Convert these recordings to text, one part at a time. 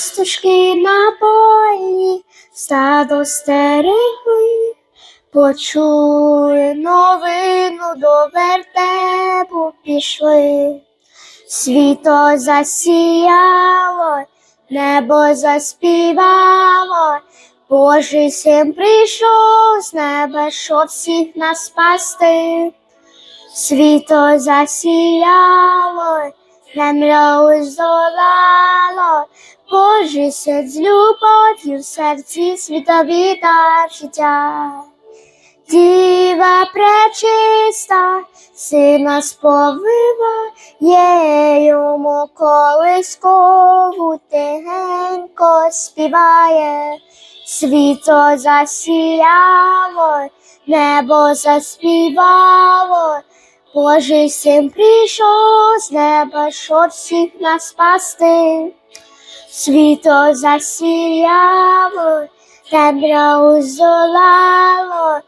Пастушки на полі стадо стерегли, почули новину до вертепу пішли. Світо засіяло, небо заспівало, Божий син прийшов з неба, щоб всіх нас спасти. Світо засіяло, темряву здолало, Божий син з любов'ю в серці світові дар життя. Діва пречиста, сина сповива, є йому колискову тихенько співає, світло засіяло, небо заспівало, Божий син прийшов з неба, щоб всіх нас спасти. Світло засіяло, темряву здолало,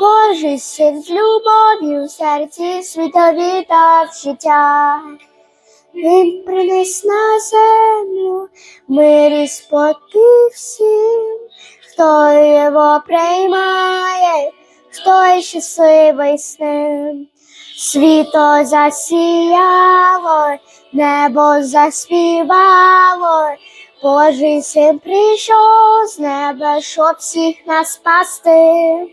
Божий син з любов'ю в серці світові дав життя. Він приніс на землю мир і спокій всім, хто його приймає, той щасливий з ним. Світо засіяло, небо заспівало, Божий син прийшов з неба, щоб всіх нас спасти.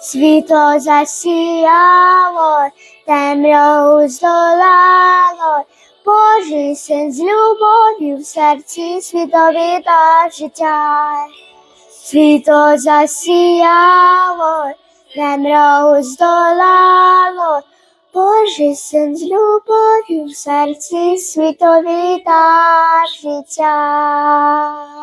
Світло засіяло, темряву здолало, Божий син з любов'ю в серці світові дав життя. Світло засіяло, темряву здолало, Божий син з любов'ю в серці світові та життя.